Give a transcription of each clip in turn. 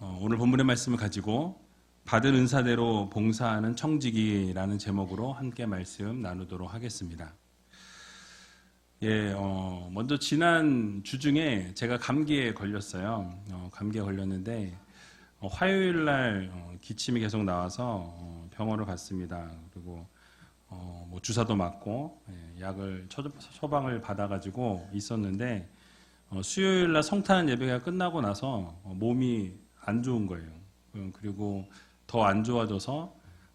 어, 오늘 본문의 말씀을 가지고 받은 은사대로 봉사하는 청지기라는 제목으로 함께 말씀 나누도록 하겠습니다. 예, 어, 먼저 지난 주 중에 제가 감기에 걸렸어요. 어, 감기에 걸렸는데 어, 화요일 날 어, 기침이 계속 나와서 어, 병원을 갔습니다. 그리고 어, 뭐 주사도 맞고 예, 약을 처, 처방을 받아가지고 있었는데 어, 수요일 날 성탄 예배가 끝나고 나서 어, 몸이 안 좋은 거예요. 어, 그리고 더 안 좋아져서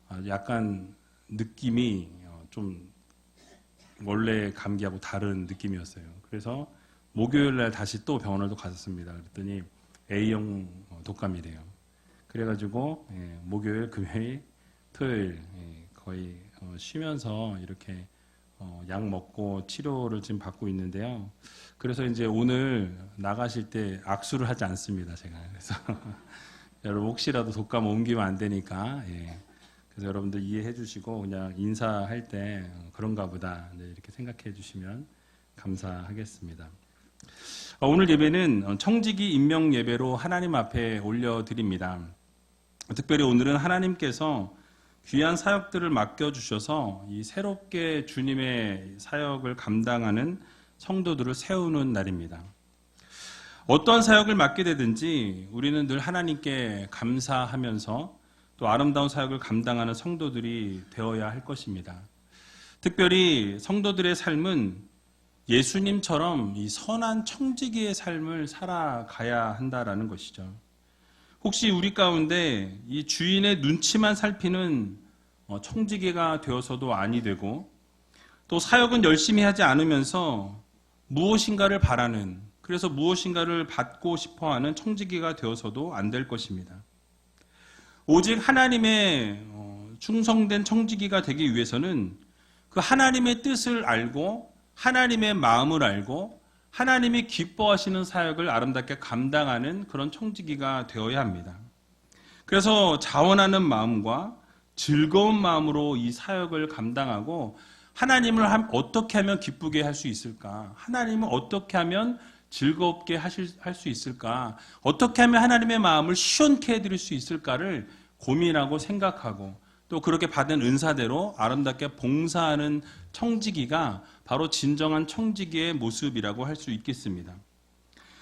아, 약간 느낌이 어, 좀 원래 감기하고 다른 느낌이었어요. 그래서 목요일 날 다시 또 병원을 갔었습니다. 그랬더니 A형 어, 독감이래요. 그래가지고 예, 목요일, 금요일, 토요일 예, 거의 어, 쉬면서 이렇게 어, 약 먹고 치료를 지금 받고 있는데요. 그래서 이제 오늘 나가실 때 악수를 하지 않습니다. 제가 그래서 여러분 혹시라도 독감 옮기면 안 되니까 예. 그래서 여러분들 이해해 주시고 그냥 인사할 때 어, 그런가 보다 네, 이렇게 생각해 주시면 감사하겠습니다. 어, 오늘 예배는 어, 청지기 임명 예배로 하나님 앞에 올려 드립니다. 특별히 오늘은 하나님께서 귀한 사역들을 맡겨주셔서 이 새롭게 주님의 사역을 감당하는 성도들을 세우는 날입니다. 어떤 사역을 맡게 되든지 우리는 늘 하나님께 감사하면서 또 아름다운 사역을 감당하는 성도들이 되어야 할 것입니다. 특별히 성도들의 삶은 예수님처럼 이 선한 청지기의 삶을 살아가야 한다라는 것이죠. 혹시 우리 가운데 이 주인의 눈치만 살피는 어, 청지기가 되어서도 아니 되고 또 사역은 열심히 하지 않으면서 무엇인가를 바라는 그래서 무엇인가를 받고 싶어 하는 청지기가 되어서도 안 될 것입니다. 오직 하나님의 어, 충성된 청지기가 되기 위해서는 그 하나님의 뜻을 알고 하나님의 마음을 알고 하나님이 기뻐하시는 사역을 아름답게 감당하는 그런 청지기가 되어야 합니다. 그래서 자원하는 마음과 즐거운 마음으로 이 사역을 감당하고 하나님을 어떻게 하면 기쁘게 할 수 있을까? 하나님을 어떻게 하면 즐겁게 하실 할 수 있을까? 어떻게 하면 하나님의 마음을 시원케 해드릴 수 있을까를 고민하고 생각하고 또 그렇게 받은 은사대로 아름답게 봉사하는 청지기가 바로 진정한 청지기의 모습이라고 할 수 있겠습니다.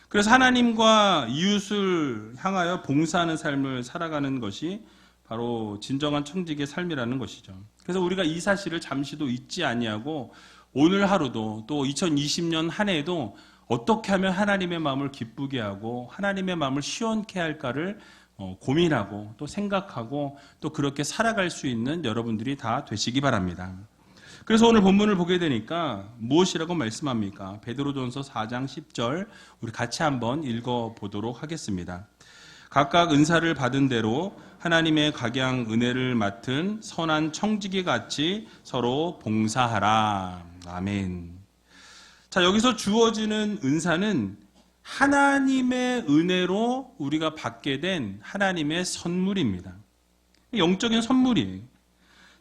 그래서 하나님과 이웃을 향하여 봉사하는 삶을 살아가는 것이 바로 진정한 청지기의 삶이라는 것이죠. 그래서 우리가 이 사실을 잠시도 잊지 아니하고 오늘 하루도 또 2020년 한 해에도 어떻게 하면 하나님의 마음을 기쁘게 하고 하나님의 마음을 시원케 할까를 어, 고민하고 또 생각하고 또 그렇게 살아갈 수 있는 여러분들이 다 되시기 바랍니다. 그래서 오늘 본문을 보게 되니까 무엇이라고 말씀합니까? 베드로전서 4장 10절 우리 같이 한번 읽어 보도록 하겠습니다. 각각 은사를 받은 대로 하나님의 각양 은혜를 맡은 선한 청지기 같이 서로 봉사하라. 아멘. 자, 여기서 주어지는 은사는 하나님의 은혜로 우리가 받게 된 하나님의 선물입니다. 영적인 선물이에요.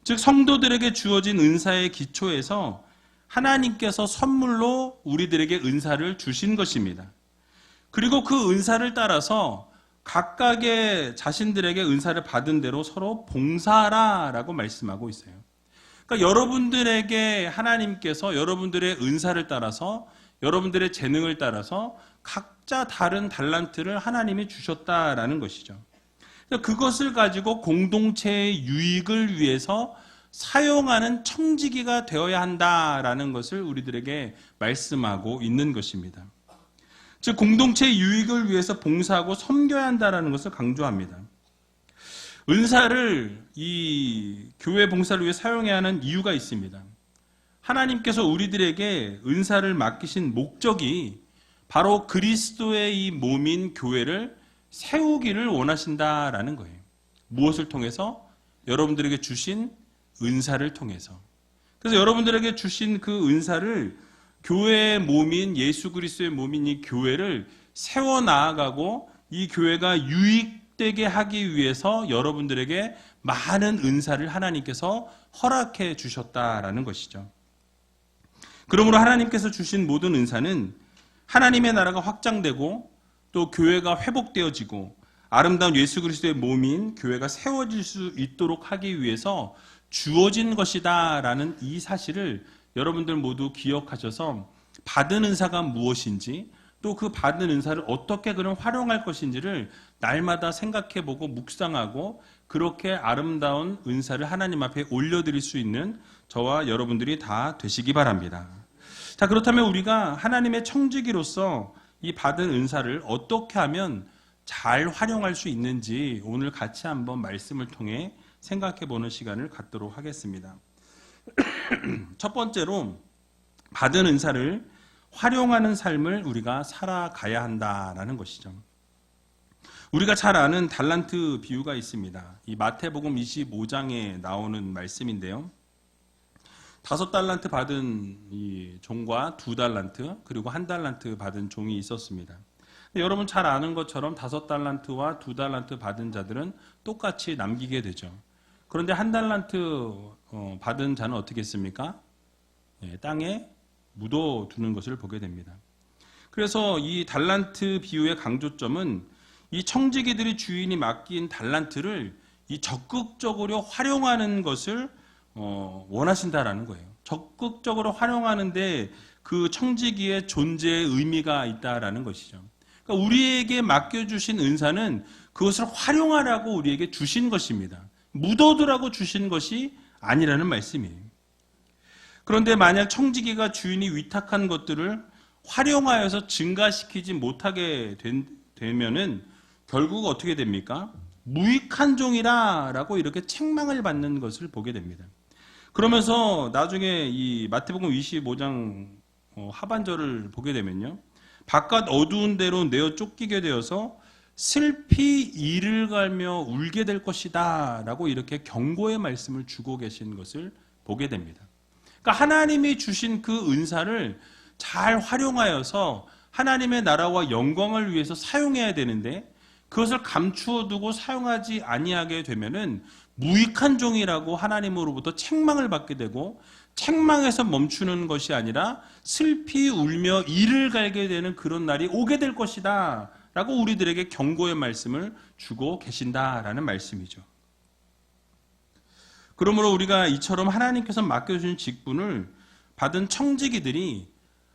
즉, 성도들에게 주어진 은사의 기초에서 하나님께서 선물로 우리들에게 은사를 주신 것입니다. 그리고 그 은사를 따라서 각각의 자신들에게 은사를 받은 대로 서로 봉사하라라고 말씀하고 있어요. 그러니까 여러분들에게 하나님께서 여러분들의 은사를 따라서 여러분들의 재능을 따라서 각자 다른 달란트를 하나님이 주셨다라는 것이죠. 그것을 가지고 공동체의 유익을 위해서 사용하는 청지기가 되어야 한다라는 것을 우리들에게 말씀하고 있는 것입니다. 즉 공동체의 유익을 위해서 봉사하고 섬겨야 한다라는 것을 강조합니다. 은사를 이 교회 봉사를 위해 사용해야 하는 이유가 있습니다. 하나님께서 우리들에게 은사를 맡기신 목적이 바로 그리스도의 이 몸인 교회를 세우기를 원하신다라는 거예요. 무엇을 통해서? 여러분들에게 주신 은사를 통해서. 그래서 여러분들에게 주신 그 은사를 교회의 몸인 예수 그리스도의 몸인 이 교회를 세워 나아가고 이 교회가 유익되게 하기 위해서 여러분들에게 많은 은사를 하나님께서 허락해 주셨다라는 것이죠. 그러므로 하나님께서 주신 모든 은사는 하나님의 나라가 확장되고 또 교회가 회복되어지고 아름다운 예수 그리스도의 몸인 교회가 세워질 수 있도록 하기 위해서 주어진 것이다라는 이 사실을 여러분들 모두 기억하셔서 받은 은사가 무엇인지 또 그 받은 은사를 어떻게 그럼 활용할 것인지를 날마다 생각해 보고 묵상하고 그렇게 아름다운 은사를 하나님 앞에 올려드릴 수 있는 저와 여러분들이 다 되시기 바랍니다. 자, 그렇다면 우리가 하나님의 청지기로서 이 받은 은사를 어떻게 하면 잘 활용할 수 있는지 오늘 같이 한번 말씀을 통해 생각해 보는 시간을 갖도록 하겠습니다. 첫 번째로 받은 은사를 활용하는 삶을 우리가 살아가야 한다라는 것이죠. 우리가 잘 아는 달란트 비유가 있습니다. 이 마태복음 25장에 나오는 말씀인데요. 다섯 달란트 받은 이 종과 두 달란트 그리고 한 달란트 받은 종이 있었습니다. 여러분 잘 아는 것처럼 다섯 달란트와 두 달란트 받은 자들은 똑같이 남기게 되죠. 그런데 한 달란트 어, 받은 자는 어떻게 했습니까? 예, 땅에 묻어두는 것을 보게 됩니다. 그래서 이 달란트 비유의 강조점은 이 청지기들이 주인이 맡긴 달란트를 이 적극적으로 활용하는 것을 어, 원하신다라는 거예요. 적극적으로 활용하는데 그 청지기의 존재의 의미가 있다라는 것이죠. 그러니까 우리에게 맡겨주신 은사는 그것을 활용하라고 우리에게 주신 것입니다. 묻어두라고 주신 것이 아니라는 말씀이에요. 그런데 만약 청지기가 주인이 위탁한 것들을 활용하여서 증가시키지 못하게 된, 되면은 결국 어떻게 됩니까? 무익한 종이라라고 이렇게 책망을 받는 것을 보게 됩니다. 그러면서 나중에 이 마태복음 25장 어, 하반절을 보게 되면요. 바깥 어두운 데로 내어 쫓기게 되어서 슬피 이를 갈며 울게 될 것이다 라고 이렇게 경고의 말씀을 주고 계신 것을 보게 됩니다. 그러니까 하나님이 주신 그 은사를 잘 활용하여서 하나님의 나라와 영광을 위해서 사용해야 되는데 그것을 감추어 두고 사용하지 아니하게 되면은 무익한 종이라고 하나님으로부터 책망을 받게 되고 책망에서 멈추는 것이 아니라 슬피 울며 이를 갈게 되는 그런 날이 오게 될 것이다. 라고 우리들에게 경고의 말씀을 주고 계신다라는 말씀이죠. 그러므로 우리가 이처럼 하나님께서 맡겨주신 직분을 받은 청지기들이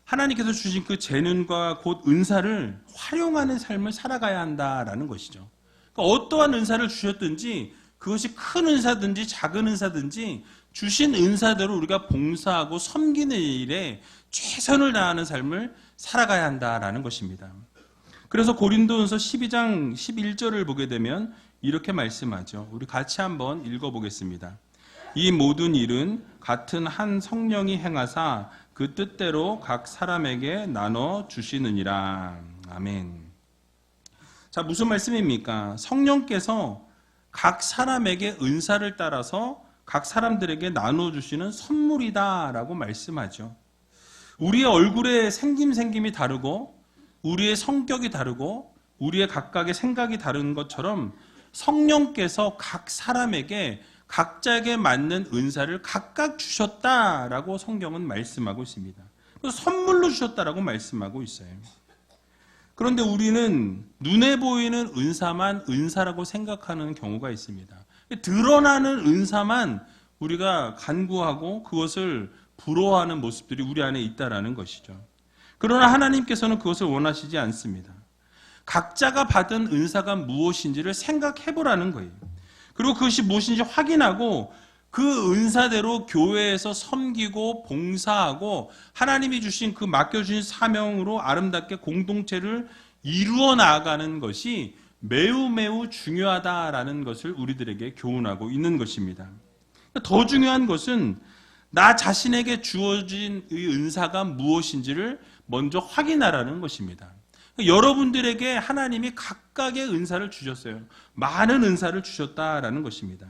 하나님께서 주신 그 재능과 곧 은사를 활용하는 삶을 살아가야 한다라는 것이죠. 그러니까 어떠한 은사를 주셨든지 그것이 큰 은사든지 작은 은사든지 주신 은사대로 우리가 봉사하고 섬기는 일에 최선을 다하는 삶을 살아가야 한다라는 것입니다. 그래서 고린도전서 12장 11절을 보게 되면 이렇게 말씀하죠. 우리 같이 한번 읽어 보겠습니다. 이 모든 일은 같은 한 성령이 행하사 그 뜻대로 각 사람에게 나눠 주시느니라. 아멘. 자, 무슨 말씀입니까? 성령께서 각 사람에게 은사를 따라서 각 사람들에게 나눠 주시는 선물이다라고 말씀하죠. 우리의 얼굴의 생김 생김이 다르고 우리의 성격이 다르고 우리의 각각의 생각이 다른 것처럼 성령께서 각 사람에게 각자에게 맞는 은사를 각각 주셨다라고 성경은 말씀하고 있습니다. 선물로 주셨다라고 말씀하고 있어요. 그런데 우리는 눈에 보이는 은사만 은사라고 생각하는 경우가 있습니다. 드러나는 은사만 우리가 간구하고 그것을 부러워하는 모습들이 우리 안에 있다라는 것이죠. 그러나 하나님께서는 그것을 원하시지 않습니다. 각자가 받은 은사가 무엇인지를 생각해 보라는 거예요. 그리고 그것이 무엇인지 확인하고 그 은사대로 교회에서 섬기고 봉사하고 하나님이 주신 그 맡겨주신 사명으로 아름답게 공동체를 이루어 나아가는 것이 매우 매우 중요하다라는 것을 우리들에게 교훈하고 있는 것입니다. 더 중요한 것은 나 자신에게 주어진 이 은사가 무엇인지를 먼저 확인하라는 것입니다. 여러분들에게 하나님이 각각의 은사를 주셨어요. 많은 은사를 주셨다라는 것입니다.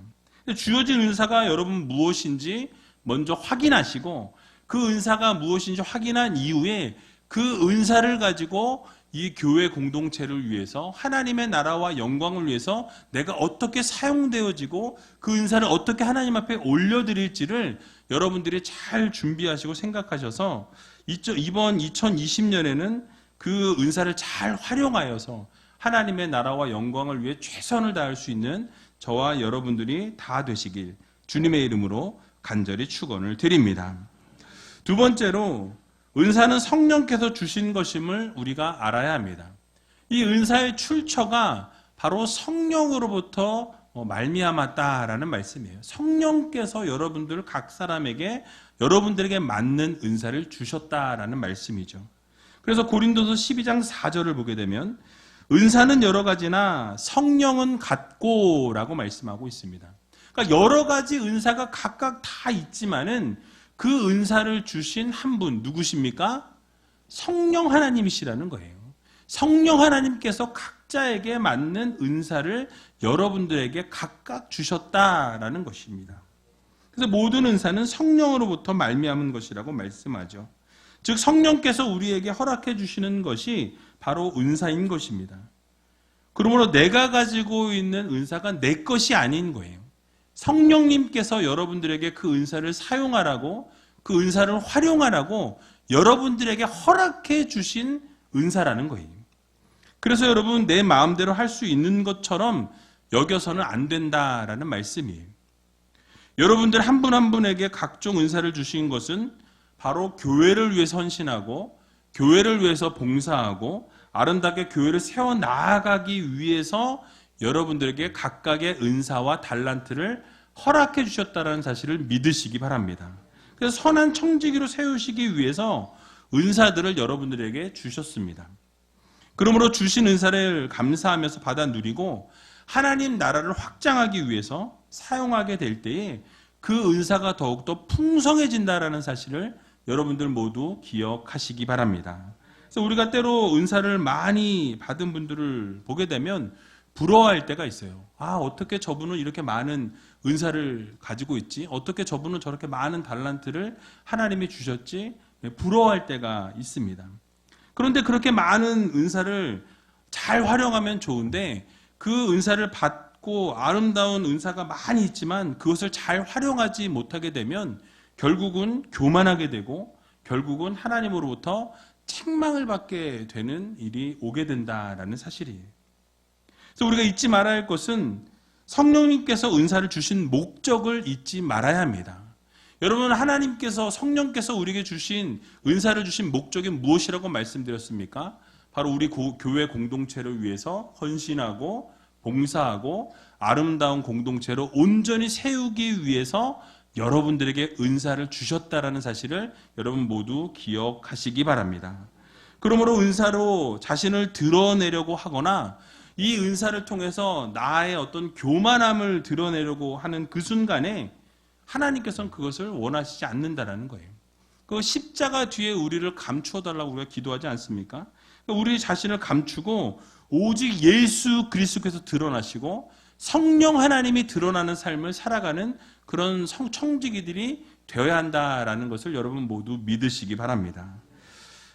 주어진 은사가 여러분 무엇인지 먼저 확인하시고 그 은사가 무엇인지 확인한 이후에 그 은사를 가지고 이 교회 공동체를 위해서 하나님의 나라와 영광을 위해서 내가 어떻게 사용되어지고 그 은사를 어떻게 하나님 앞에 올려드릴지를 여러분들이 잘 준비하시고 생각하셔서 이번 2020년에는 그 은사를 잘 활용하여서 하나님의 나라와 영광을 위해 최선을 다할 수 있는 저와 여러분들이 다 되시길 주님의 이름으로 간절히 축원을 드립니다. 두 번째로 은사는 성령께서 주신 것임을 우리가 알아야 합니다. 이 은사의 출처가 바로 성령으로부터 어, 말미암았다라는 말씀이에요. 성령께서 여러분들 각 사람에게 여러분들에게 맞는 은사를 주셨다라는 말씀이죠. 그래서 고린도서 12장 4절을 보게 되면 은사는 여러 가지나 성령은 같고라고 말씀하고 있습니다. 그러니까 여러 가지 은사가 각각 다 있지만은 그 은사를 주신 한 분 누구십니까? 성령 하나님이시라는 거예요. 성령 하나님께서 각자에게 맞는 은사를 여러분들에게 각각 주셨다라는 것입니다. 그래서 모든 은사는 성령으로부터 말미암은 것이라고 말씀하죠. 즉 성령께서 우리에게 허락해 주시는 것이 바로 은사인 것입니다. 그러므로 내가 가지고 있는 은사가 내 것이 아닌 거예요. 성령님께서 여러분들에게 그 은사를 사용하라고 그 은사를 활용하라고 여러분들에게 허락해 주신 은사라는 거예요. 그래서 여러분 내 마음대로 할 수 있는 것처럼 여겨서는 안 된다라는 말씀이에요. 여러분들 한 분한 분에게 각종 은사를 주신 것은 바로 교회를 위해 선신하고 교회를 위해서 봉사하고 아름답게 교회를 세워 나아가기 위해서 여러분들에게 각각의 은사와 달란트를 허락해 주셨다는 사실을 믿으시기 바랍니다. 그래서 선한 청지기로 세우시기 위해서 은사들을 여러분들에게 주셨습니다. 그러므로 주신 은사를 감사하면서 받아 누리고 하나님 나라를 확장하기 위해서 사용하게 될 때에 그 은사가 더욱더 풍성해진다라는 사실을 여러분들 모두 기억하시기 바랍니다. 그래서 우리가 때로 은사를 많이 받은 분들을 보게 되면 부러워할 때가 있어요. 아, 어떻게 저분은 이렇게 많은 은사를 가지고 있지? 어떻게 저분은 저렇게 많은 달란트를 하나님이 주셨지? 네, 부러워할 때가 있습니다. 그런데 그렇게 많은 은사를 잘 활용하면 좋은데 그 은사를 받고 아름다운 은사가 많이 있지만 그것을 잘 활용하지 못하게 되면 결국은 교만하게 되고 결국은 하나님으로부터 책망을 받게 되는 일이 오게 된다라는 사실이에요. 그래서 우리가 잊지 말아야 할 것은 성령님께서 은사를 주신 목적을 잊지 말아야 합니다. 여러분 하나님께서 성령께서 우리에게 주신 은사를 주신 목적이 무엇이라고 말씀드렸습니까? 바로 우리 고, 교회 공동체를 위해서 헌신하고 봉사하고 아름다운 공동체로 온전히 세우기 위해서 여러분들에게 은사를 주셨다라는 사실을 여러분 모두 기억하시기 바랍니다. 그러므로 은사로 자신을 드러내려고 하거나 이 은사를 통해서 나의 어떤 교만함을 드러내려고 하는 그 순간에 하나님께서는 그것을 원하시지 않는다라는 거예요. 그 십자가 뒤에 우리를 감추어 달라고 우리가 기도하지 않습니까? 그러니까 우리 자신을 감추고 오직 예수 그리스도께서 드러나시고 성령 하나님이 드러나는 삶을 살아가는 그런 성, 청지기들이 되어야 한다라는 것을 여러분 모두 믿으시기 바랍니다.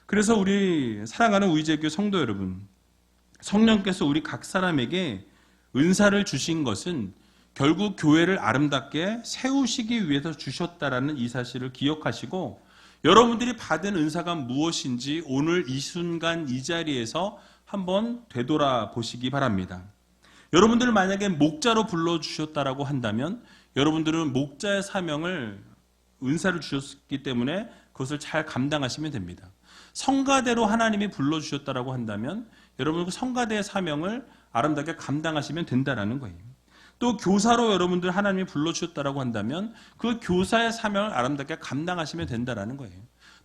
그래서 우리 사랑하는 우이제교 성도 여러분, 성령께서 우리 각 사람에게 은사를 주신 것은 결국 교회를 아름답게 세우시기 위해서 주셨다라는 이 사실을 기억하시고 여러분들이 받은 은사가 무엇인지 오늘 이 순간 이 자리에서 한번 되돌아 보시기 바랍니다. 여러분들을 만약에 목자로 불러 주셨다라고 한다면 여러분들은 목자의 사명을 은사를 주셨기 때문에 그것을 잘 감당하시면 됩니다. 성가대로 하나님이 불러주셨다라고 한다면 여러분 그 성가대의 사명을 아름답게 감당하시면 된다라는 거예요. 또 교사로 여러분들 하나님이 불러주셨다라고 한다면 그 교사의 사명을 아름답게 감당하시면 된다라는 거예요.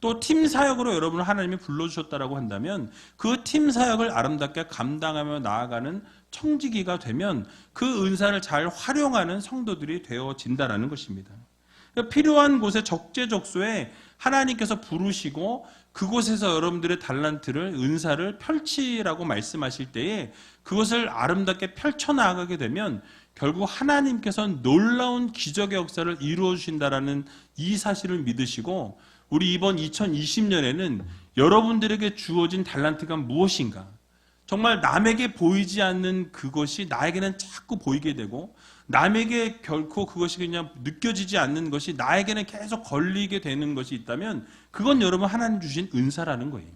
또 팀 사역으로 여러분을 하나님이 불러주셨다라고 한다면 그 팀 사역을 아름답게 감당하며 나아가는 청지기가 되면 그 은사를 잘 활용하는 성도들이 되어진다라는 것입니다. 그러니까 필요한 곳에 적재적소에 하나님께서 부르시고 그곳에서 여러분들의 달란트를 은사를 펼치라고 말씀하실 때에 그것을 아름답게 펼쳐 나가게 되면 결국 하나님께서는 놀라운 기적의 역사를 이루어 주신다라는 이 사실을 믿으시고 우리 이번 2020년에는 여러분들에게 주어진 달란트가 무엇인가? 정말 남에게 보이지 않는 그것이 나에게는 자꾸 보이게 되고 남에게 결코 그것이 그냥 느껴지지 않는 것이 나에게는 계속 걸리게 되는 것이 있다면 그건 여러분 하나님 주신 은사라는 거예요.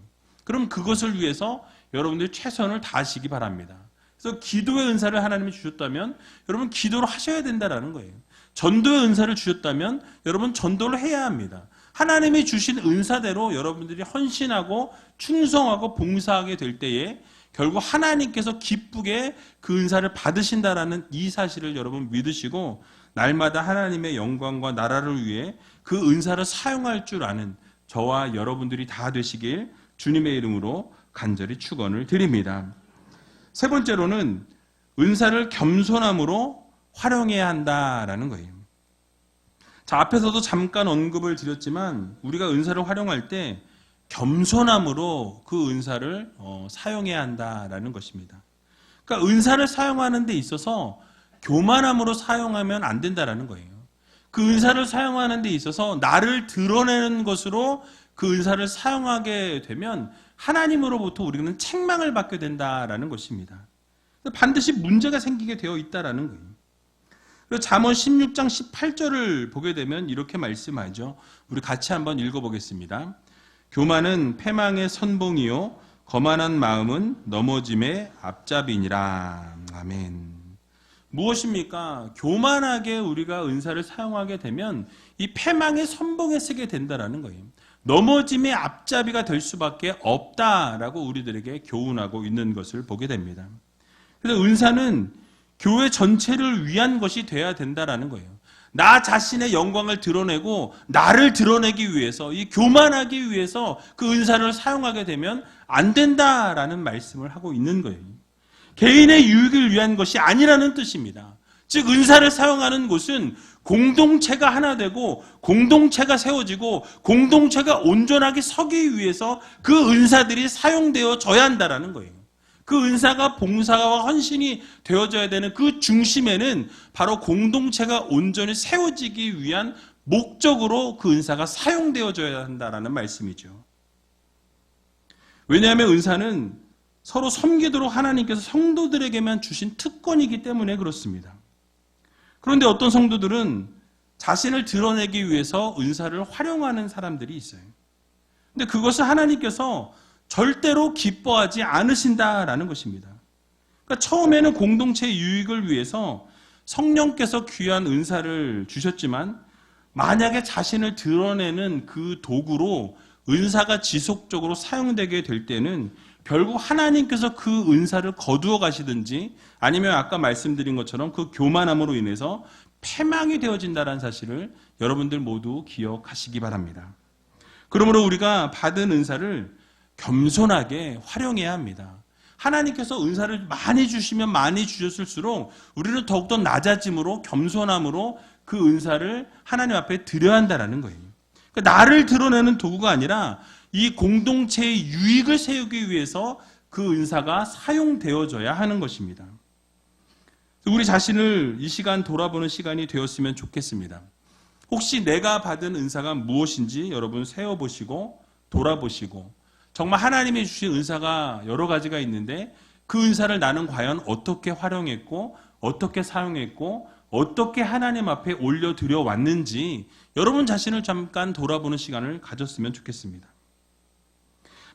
그럼 그것을 위해서 여러분들이 최선을 다하시기 바랍니다. 그래서 기도의 은사를 하나님이 주셨다면 여러분 기도를 하셔야 된다라는 거예요. 전도의 은사를 주셨다면 여러분 전도를 해야 합니다. 하나님이 주신 은사대로 여러분들이 헌신하고 충성하고 봉사하게 될 때에 결국 하나님께서 기쁘게 그 은사를 받으신다라는 이 사실을 여러분 믿으시고 날마다 하나님의 영광과 나라를 위해 그 은사를 사용할 줄 아는 저와 여러분들이 다 되시길 주님의 이름으로 간절히 축원을 드립니다. 세 번째로는 은사를 겸손함으로 활용해야 한다라는 거예요. 자, 앞에서도 잠깐 언급을 드렸지만 우리가 은사를 활용할 때 겸손함으로 그 은사를 어, 사용해야 한다라는 것입니다. 그러니까 은사를 사용하는 데 있어서 교만함으로 사용하면 안 된다라는 거예요. 그 은사를 사용하는 데 있어서 나를 드러내는 것으로 그 은사를 사용하게 되면 하나님으로부터 우리는 책망을 받게 된다라는 것입니다. 반드시 문제가 생기게 되어 있다라는 거예요. 그리고 잠언 16장 18절을 보게 되면 이렇게 말씀하죠. 우리 같이 한번 읽어보겠습니다. 교만은 패망의 선봉이요 거만한 마음은 넘어짐의 앞잡이니라. 아멘. 무엇입니까? 교만하게 우리가 은사를 사용하게 되면 이 패망의 선봉에 쓰게 된다라는 거예요. 넘어짐의 앞잡이가 될 수밖에 없다라고 우리들에게 교훈하고 있는 것을 보게 됩니다. 그래서 은사는 교회 전체를 위한 것이 돼야 된다라는 거예요. 나 자신의 영광을 드러내고 나를 드러내기 위해서 이 교만하기 위해서 그 은사를 사용하게 되면 안 된다라는 말씀을 하고 있는 거예요. 개인의 유익을 위한 것이 아니라는 뜻입니다. 즉 은사를 사용하는 곳은 공동체가 하나 되고 공동체가 세워지고 공동체가 온전하게 서기 위해서 그 은사들이 사용되어져야 한다라는 거예요. 그 은사가 봉사와 헌신이 되어져야 되는 그 중심에는 바로 공동체가 온전히 세워지기 위한 목적으로 그 은사가 사용되어져야 한다라는 말씀이죠. 왜냐하면 은사는 서로 섬기도록 하나님께서 성도들에게만 주신 특권이기 때문에 그렇습니다. 그런데 어떤 성도들은 자신을 드러내기 위해서 은사를 활용하는 사람들이 있어요. 근데 그것을 하나님께서 절대로 기뻐하지 않으신다라는 것입니다. 그러니까 처음에는 공동체의 유익을 위해서 성령께서 귀한 은사를 주셨지만 만약에 자신을 드러내는 그 도구로 은사가 지속적으로 사용되게 될 때는 결국 하나님께서 그 은사를 거두어 가시든지 아니면 아까 말씀드린 것처럼 그 교만함으로 인해서 패망이 되어진다는 사실을 여러분들 모두 기억하시기 바랍니다. 그러므로 우리가 받은 은사를 겸손하게 활용해야 합니다. 하나님께서 은사를 많이 주시면 많이 주셨을수록 우리는 더욱더 낮아짐으로 겸손함으로 그 은사를 하나님 앞에 드려야 한다는 거예요. 그러니까 나를 드러내는 도구가 아니라 이 공동체의 유익을 세우기 위해서 그 은사가 사용되어져야 하는 것입니다. 우리 자신을 이 시간 돌아보는 시간이 되었으면 좋겠습니다. 혹시 내가 받은 은사가 무엇인지 여러분 세어보시고 돌아보시고 정말 하나님이 주신 은사가 여러 가지가 있는데 그 은사를 나는 과연 어떻게 활용했고 어떻게 사용했고 어떻게 하나님 앞에 올려드려 왔는지 여러분 자신을 잠깐 돌아보는 시간을 가졌으면 좋겠습니다.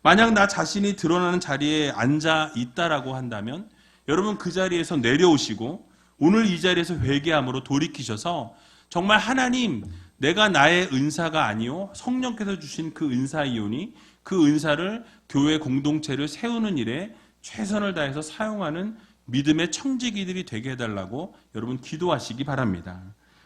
만약 나 자신이 드러나는 자리에 앉아 있다라고 한다면 여러분 그 자리에서 내려오시고 오늘 이 자리에서 회개함으로 돌이키셔서 정말 하나님 내가 나의 은사가 아니요 성령께서 주신 그 은사이오니 그 은사를 교회 공동체를 세우는 일에 최선을 다해서 사용하는 믿음의 청지기들이 되게 해달라고 여러분 기도하시기 바랍니다.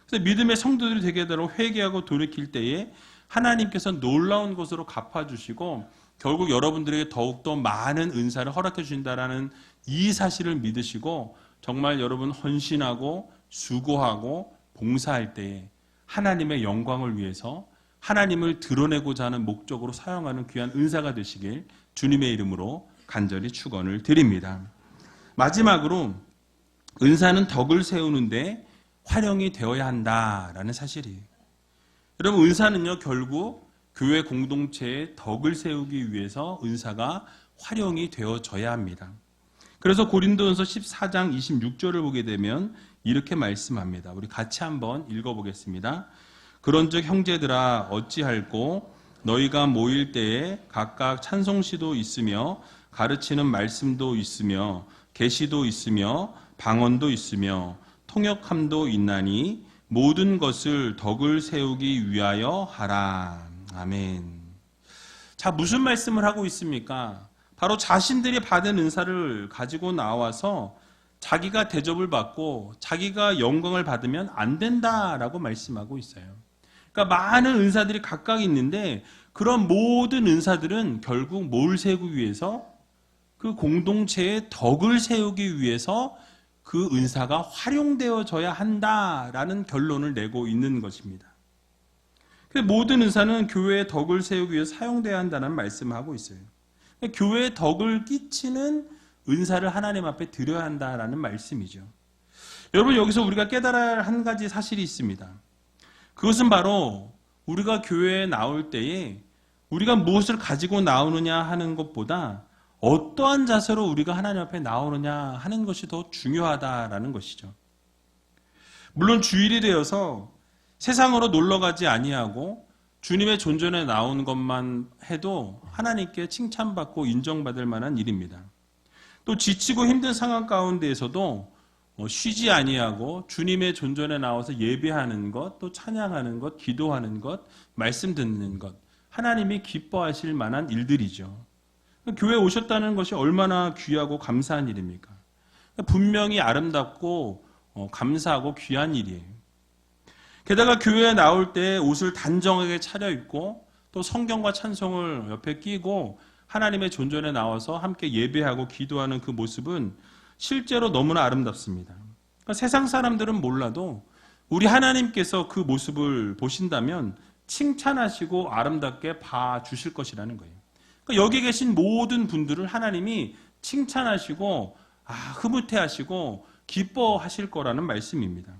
그래서 믿음의 성도들이 되게 해달라고 회개하고 돌이킬 때에 하나님께서 놀라운 것으로 갚아주시고 결국 여러분들에게 더욱더 많은 은사를 허락해 주신다라는 이 사실을 믿으시고 정말 여러분 헌신하고 수고하고 봉사할 때에 하나님의 영광을 위해서 하나님을 드러내고자 하는 목적으로 사용하는 귀한 은사가 되시길 주님의 이름으로 간절히 축원을 드립니다. 마지막으로 은사는 덕을 세우는데 활용이 되어야 한다라는 사실이에요. 여러분 은사는요 결국 교회 공동체의 덕을 세우기 위해서 은사가 활용이 되어져야 합니다. 그래서 고린도전서 14장 26절을 보게 되면 이렇게 말씀합니다. 우리 같이 한번 읽어보겠습니다. 그런즉 형제들아 어찌할꼬 너희가 모일 때에 각각 찬송시도 있으며 가르치는 말씀도 있으며 계시도 있으며 방언도 있으며 통역함도 있나니 모든 것을 덕을 세우기 위하여 하라. 아멘. 자, 무슨 말씀을 하고 있습니까? 바로 자신들이 받은 은사를 가지고 나와서 자기가 대접을 받고 자기가 영광을 받으면 안 된다라고 말씀하고 있어요. 그러니까 많은 은사들이 각각 있는데 그런 모든 은사들은 결국 뭘 세우기 위해서 그 공동체의 덕을 세우기 위해서 그 은사가 활용되어져야 한다라는 결론을 내고 있는 것입니다. 그 모든 은사는 교회의 덕을 세우기 위해 사용돼야 한다는 말씀을 하고 있어요. 교회의 덕을 끼치는 은사를 하나님 앞에 드려야 한다라는 말씀이죠. 여러분 여기서 우리가 깨달아야 할 한 가지 사실이 있습니다. 그것은 바로 우리가 교회에 나올 때에 우리가 무엇을 가지고 나오느냐 하는 것보다 어떠한 자세로 우리가 하나님 앞에 나오느냐 하는 것이 더 중요하다라는 것이죠. 물론 주일이 되어서 세상으로 놀러 가지 아니하고 주님의 존전에 나온 것만 해도 하나님께 칭찬받고 인정받을 만한 일입니다. 또 지치고 힘든 상황 가운데에서도 어, 쉬지 아니하고 주님의 존전에 나와서 예배하는 것, 또 찬양하는 것, 기도하는 것, 말씀 듣는 것, 하나님이 기뻐하실 만한 일들이죠. 교회 오셨다는 것이 얼마나 귀하고 감사한 일입니까? 분명히 아름답고 어, 감사하고 귀한 일이에요. 게다가 교회에 나올 때 옷을 단정하게 차려입고 또 성경과 찬송을 옆에 끼고 하나님의 존전에 나와서 함께 예배하고 기도하는 그 모습은 실제로 너무나 아름답습니다. 그러니까 세상 사람들은 몰라도 우리 하나님께서 그 모습을 보신다면 칭찬하시고 아름답게 봐 주실 것이라는 거예요. 그러니까 여기 계신 모든 분들을 하나님이 칭찬하시고 아, 흐뭇해하시고 기뻐하실 거라는 말씀입니다.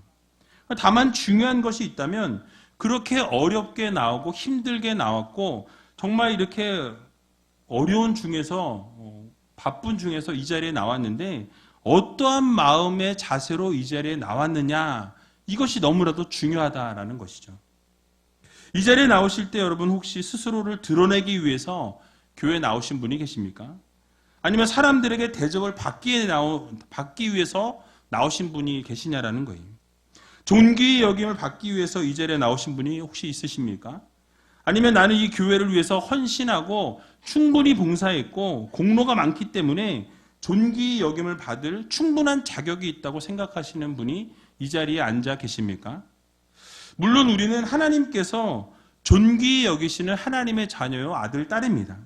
다만 중요한 것이 있다면 그렇게 어렵게 나오고 힘들게 나왔고 정말 이렇게 어려운 중에서 어, 바쁜 중에서 이 자리에 나왔는데 어떠한 마음의 자세로 이 자리에 나왔느냐 이것이 너무나도 중요하다라는 것이죠. 이 자리에 나오실 때 여러분 혹시 스스로를 드러내기 위해서 교회 나오신 분이 계십니까? 아니면 사람들에게 대접을 받기, 나오, 받기 위해서 나오신 분이 계시냐라는 거예요. 존귀 여김을 받기 위해서 이 자리에 나오신 분이 혹시 있으십니까? 아니면 나는 이 교회를 위해서 헌신하고 충분히 봉사했고 공로가 많기 때문에 존귀 여김을 받을 충분한 자격이 있다고 생각하시는 분이 이 자리에 앉아 계십니까? 물론 우리는 하나님께서 존귀 여기시는 하나님의 자녀요 아들 딸입니다.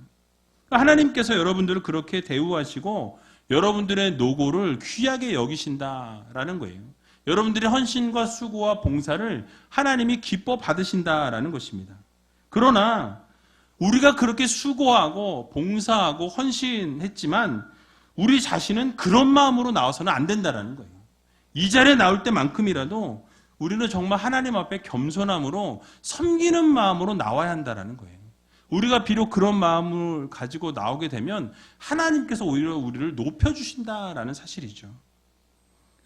하나님께서 여러분들을 그렇게 대우하시고 여러분들의 노고를 귀하게 여기신다라는 거예요. 여러분들의 헌신과 수고와 봉사를 하나님이 기뻐 받으신다라는 것입니다. 그러나 우리가 그렇게 수고하고 봉사하고 헌신했지만 우리 자신은 그런 마음으로 나와서는 안 된다라는 거예요. 이 자리에 나올 때만큼이라도 우리는 정말 하나님 앞에 겸손함으로 섬기는 마음으로 나와야 한다라는 거예요. 우리가 비록 그런 마음을 가지고 나오게 되면 하나님께서 오히려 우리를 높여주신다라는 사실이죠.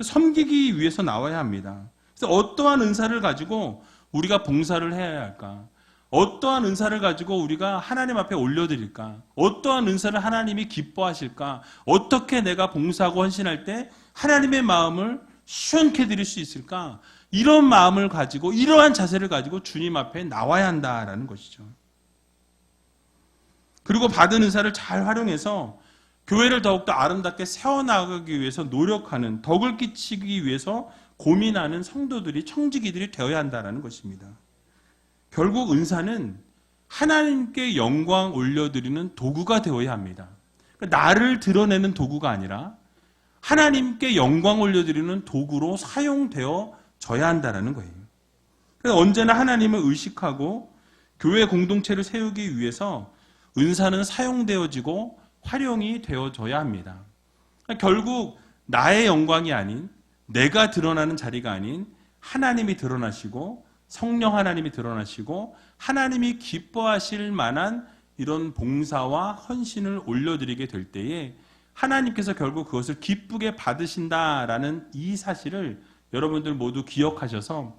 섬기기 위해서 나와야 합니다. 그래서 어떠한 은사를 가지고 우리가 봉사를 해야 할까? 어떠한 은사를 가지고 우리가 하나님 앞에 올려드릴까? 어떠한 은사를 하나님이 기뻐하실까? 어떻게 내가 봉사하고 헌신할 때 하나님의 마음을 시원케 드릴 수 있을까? 이런 마음을 가지고 이러한 자세를 가지고 주님 앞에 나와야 한다라는 것이죠. 그리고 받은 은사를 잘 활용해서 교회를 더욱더 아름답게 세워나가기 위해서 노력하는 덕을 끼치기 위해서 고민하는 성도들이 청지기들이 되어야 한다는 것입니다. 결국 은사는 하나님께 영광 올려드리는 도구가 되어야 합니다. 그러니까 나를 드러내는 도구가 아니라 하나님께 영광 올려드리는 도구로 사용되어져야 한다는 거예요. 그래서 언제나 하나님을 의식하고 교회 공동체를 세우기 위해서 은사는 사용되어지고 활용이 되어져야 합니다. 그러니까 결국 나의 영광이 아닌 내가 드러나는 자리가 아닌 하나님이 드러나시고 성령 하나님이 드러나시고 하나님이 기뻐하실 만한 이런 봉사와 헌신을 올려드리게 될 때에 하나님께서 결국 그것을 기쁘게 받으신다라는 이 사실을 여러분들 모두 기억하셔서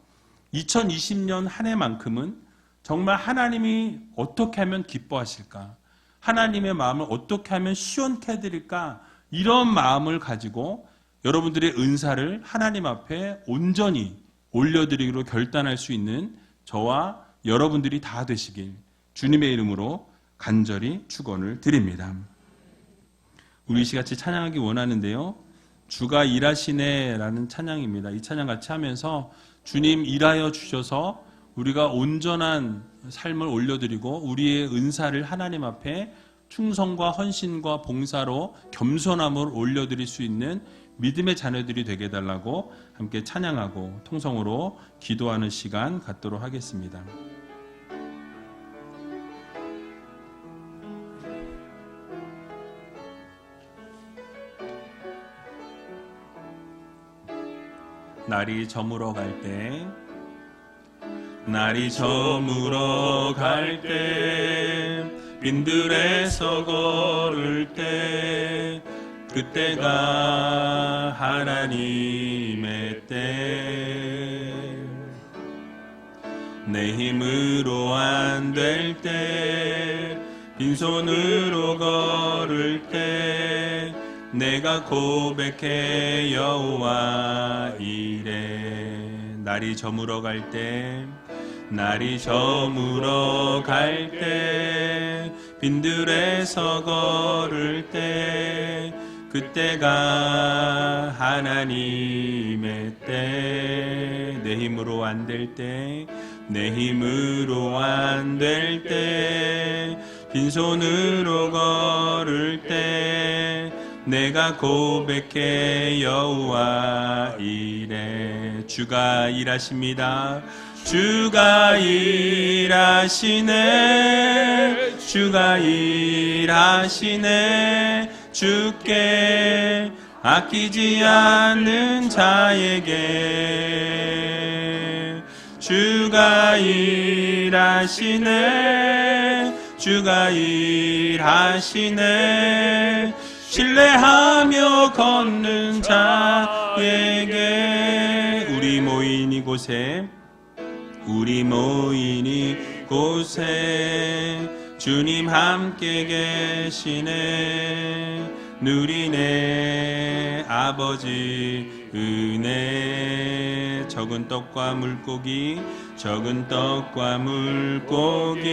2020년 한 해만큼은 정말 하나님이 어떻게 하면 기뻐하실까? 하나님의 마음을 어떻게 하면 시원케 해드릴까? 이런 마음을 가지고 여러분들의 은사를 하나님 앞에 온전히 올려드리기로 결단할 수 있는 저와 여러분들이 다 되시길 주님의 이름으로 간절히 축원을 드립니다. 우리 시같이 찬양하기 원하는데요. 주가 일하시네라는 찬양입니다. 이 찬양 같이 하면서 주님 일하여 주셔서 우리가 온전한 삶을 올려드리고 우리의 은사를 하나님 앞에 충성과 헌신과 봉사로 겸손함을 올려드릴 수 있는 믿음의 자녀들이 되게 해달라고 함께 찬양하고 통성으로 기도하는 시간 갖도록 하겠습니다. 날이 저물어 갈 때, 날이 저물어 갈 때, 빈들에서 걸을 때, 그때가 하나님의 때. 내 힘으로 안 될 때, 빈손으로 걸을 때, 내가 고백해 여호와 이래 날이 저물어 갈 때 날이 저물어 갈 때 빈들에서 걸을 때 그때가 하나님의 때 내 힘으로 안 될 때 내 힘으로 안 될 때 빈손으로 걸을 때 내가 고백해 여호와 이래. 주가 일하십니다. 주가 일하시네. 주가 일하시네 주께 아끼지 않는 자에게 주가 일하시네 주가 일하시네. 신뢰하며 걷는 자에게 우리 모인 이곳에 우리 모인 이곳에 주님 함께 계시네. 누리네 아버지 은혜. 적은 떡과 물고기 적은 떡과 물고기.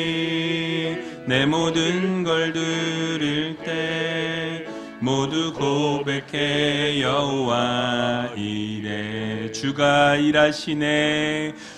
내 모든 걸 드릴 때 모두 고백해 여호와 이래. 주가 일하시네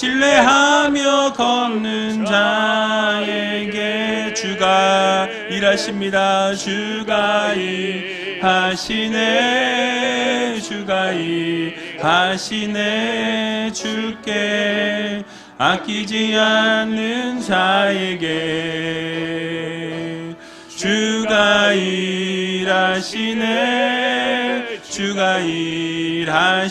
신뢰하며 걷는 자에게 주가 일하십니다. 주가 일하시네. 주가 일하시네. 주께 아끼지 않는 자에게 주가 일하시네. 주가 일하시네.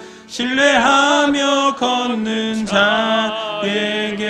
신뢰하며 걷는 자에게.